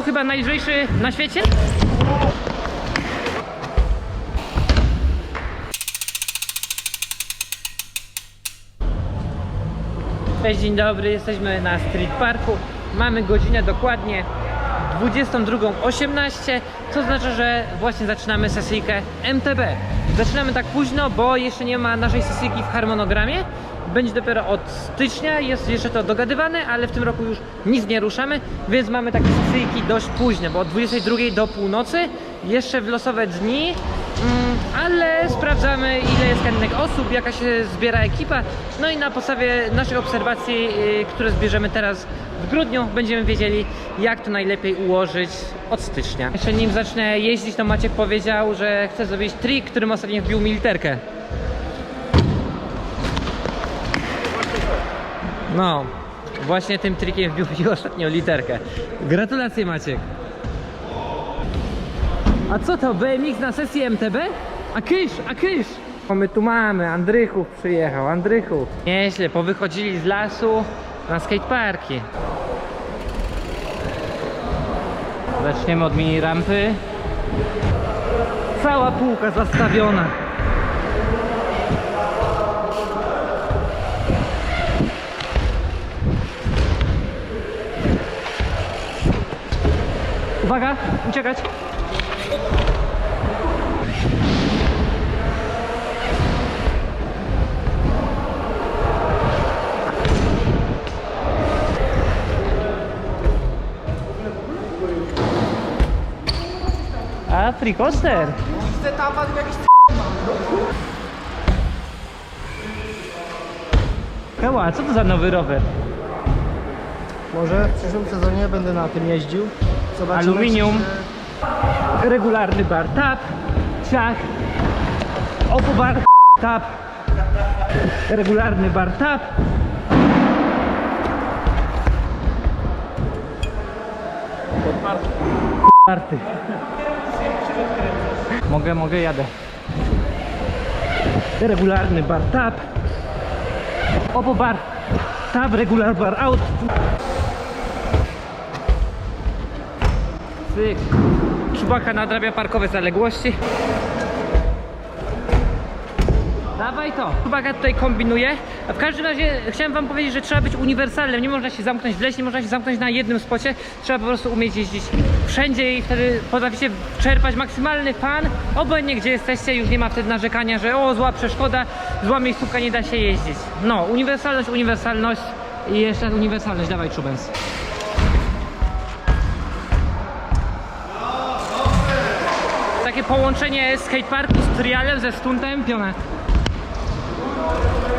To chyba najlżejszy na świecie? Cześć, dzień dobry, jesteśmy na Street Parku. Mamy godzinę dokładnie 22.18, co znaczy, że właśnie zaczynamy sesyjkę MTB. Zaczynamy tak późno, bo jeszcze nie ma naszej sesyjki w harmonogramie. Będzie dopiero od stycznia, jest jeszcze to dogadywane, ale w tym roku już nic nie ruszamy, więc mamy takie sesyjki dość późne, bo od 22 do północy, jeszcze w losowe dni, mm, ale sprawdzamy ile jest chętnych osób, jaka się zbiera ekipa, no i na podstawie naszych obserwacji, yy, które zbierzemy teraz w grudniu, będziemy wiedzieli jak to najlepiej ułożyć od stycznia. Jeszcze nim zacznę jeździć, to Maciek powiedział, że chce zrobić trik, którym ostatnio wbił mi literkę. No, właśnie tym trikiem wbił mi ostatnią literkę. Gratulacje Maciek. A co to, BMX na sesji MTB? A kysz, a kysz! My tu mamy, Andrychów przyjechał, Andrychów. Nieźle, powychodzili z lasu na skateparki. Zaczniemy od mini rampy. Cała półka zastawiona. Uwaga, uciekać. A, frikoster. Heła, co to za nowy rower? Może w przyszłym sezonie będę na tym jeździł. Zobaczymy, Aluminium. czy- regularny bar tap, ciach, opo bar tap, regularny bar tap. Party. Mogę, mogę, jadę. Regularny bar tap, opo bar tap, regular bar out. Cyk. Czubaka nadrabia parkowe zaległości. Dawaj to. Czubaka tutaj kombinuje. W każdym razie chciałem wam powiedzieć, że trzeba być uniwersalnym. Nie można się zamknąć w lesie, nie można się zamknąć na jednym spocie. Trzeba po prostu umieć jeździć wszędzie i wtedy potraficie czerpać maksymalny fan. Obojętnie gdzie jesteście, już nie ma wtedy narzekania, że o zła przeszkoda, zła miejscówka, nie da się jeździć. No, uniwersalność, uniwersalność i jeszcze uniwersalność. Dawaj Czubens. takie połączenie skateparku z trialem ze stuntem piona.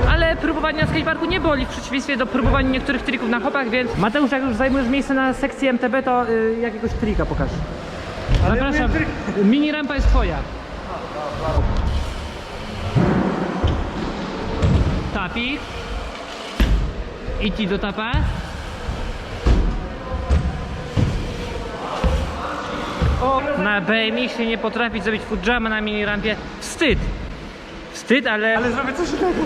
Ale próbowanie na skateparku nie boli w przeciwieństwie do próbowania niektórych trików na hopach, więc Mateusz, jak już zajmujesz miejsce na sekcji MTB, to y, jakiegoś trika pokaż. Zapraszam, mini rampa jest twoja. Tapik. Idź do tapa. Na BMX się nie potrafi zrobić foot na mini rampie. Wstyd. Wstyd, ale... Ale zrobię coś innego.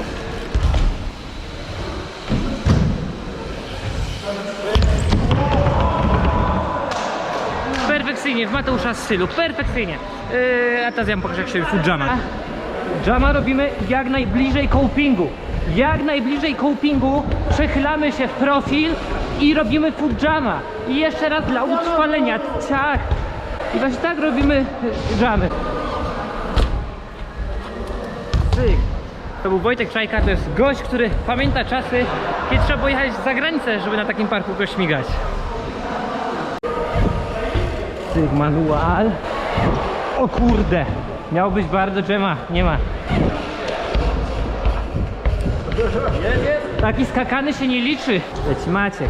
Perfekcyjnie, w Mateusza stylu, perfekcyjnie. Yy, a teraz ja wam pokażę jak się foot jumpa. Jumpa robimy jak najbliżej copingu. Jak najbliżej copingu przechylamy się w profil i robimy foot jumpa. I jeszcze raz dla utrwalenia, ciach. I właśnie tak robimy y, jumpy. Cyk. To był Wojtek Czajka, to jest gość, który pamięta czasy, kiedy trzeba było jechać za granicę, żeby na takim parku go śmigać. Cyk, manual. O kurde! Miał być bardzo dżema, nie ma. Taki skakany się nie liczy. Leci Maciek.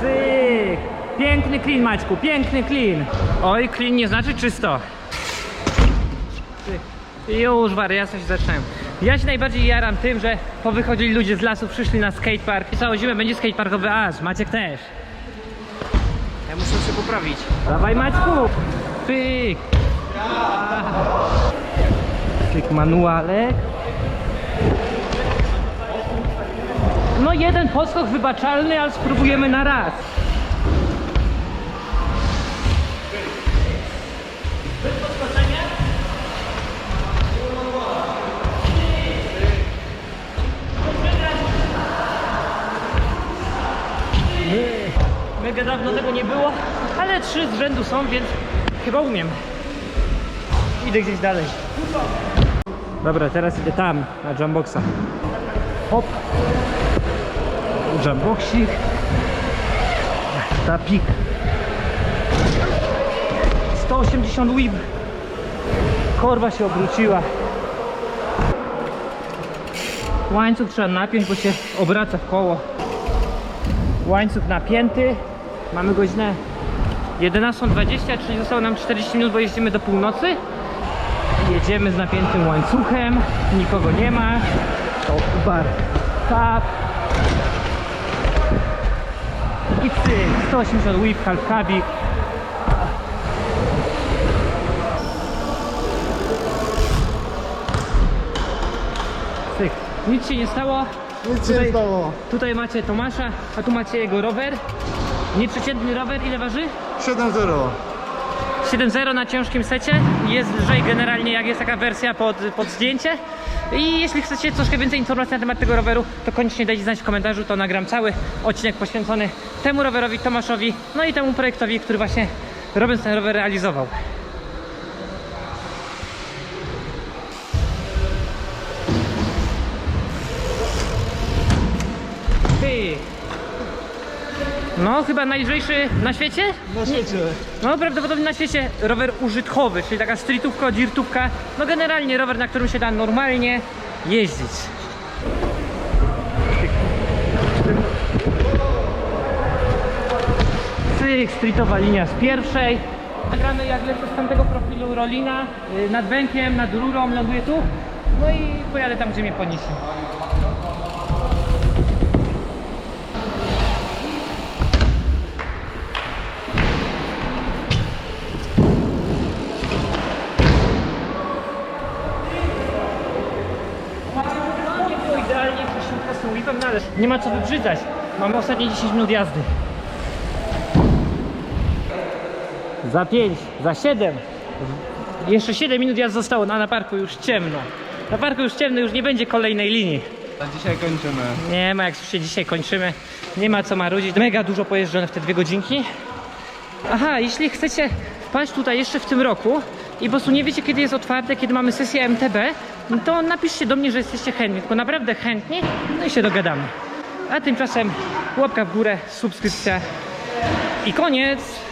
Cyk! Piękny clean Maćku, piękny clean. Oj, clean nie znaczy czysto. Cyk. Już wariacje się zaczynają. Ja się najbardziej jaram tym, że powychodzili ludzie z lasu, przyszli na skatepark. I całą zimę będzie skateparkowy aż, Maciek też. Ja muszę się poprawić. Dawaj Maćku! Pyk! Pyk manualek. No jeden podskok wybaczalny, ale spróbujemy na raz. Mega dawno tego nie było, ale trzy z rzędu są, więc chyba umiem. Idę gdzieś dalej. Dobra, teraz idę tam, na jumboxa. Hop. Jumboxik. Tapik. 180 whip. Korwa się obróciła. Łańcuch trzeba napiąć, bo się obraca w koło. Łańcuch napięty. Mamy godzinę 11.20, czyli zostało nam 40 minut, bo jeździmy do północy. Jedziemy z napiętym łańcuchem, nikogo nie ma. O, bar. Tap. I cyk, 180 whip, half cabik. Cyk. Nic się nie stało. Nic się nie stało. Tutaj macie Tomasza, a tu macie jego rower. Nieprzeciętny rower, ile waży? 7-0. 7.0 na ciężkim secie. Jest lżej generalnie, jak jest taka wersja pod, pod zdjęcie. I jeśli chcecie troszkę więcej informacji na temat tego roweru, to koniecznie dajcie znać w komentarzu, to nagram cały odcinek poświęcony temu rowerowi, Tomaszowi, no i temu projektowi, który właśnie robiąc ten rower realizował. Ty. No, chyba najlżejszy na świecie? Na świecie. No prawdopodobnie na świecie rower użytkowy, czyli taka streetówka, dirtówka. No generalnie rower, na którym się da normalnie jeździć. Cyk, streetowa linia z pierwszej. Nagramy jak lecę z tamtego profilu Rolina, y, nad bękiem, nad rurą, ląduję tu. No i pojadę tam, gdzie mnie poniesie. Ale nie ma co wybrzydzać. Mamy ostatnie 10 minut jazdy. Za 5, za 7. Jeszcze 7 minut jazdy zostało, no, a na parku już ciemno. Na parku już ciemno, już nie będzie kolejnej linii. A dzisiaj kończymy. Nie ma, jak się dzisiaj kończymy. Nie ma co marudzić. Mega dużo pojeżdżone w te dwie godzinki. Aha, jeśli chcecie wpaść tutaj jeszcze w tym roku i po prostu nie wiecie kiedy jest otwarte, kiedy mamy sesję MTB, to napiszcie do mnie, że jesteście chętni, tylko naprawdę chętni, no i się dogadamy. A tymczasem łapka w górę, subskrypcja i koniec.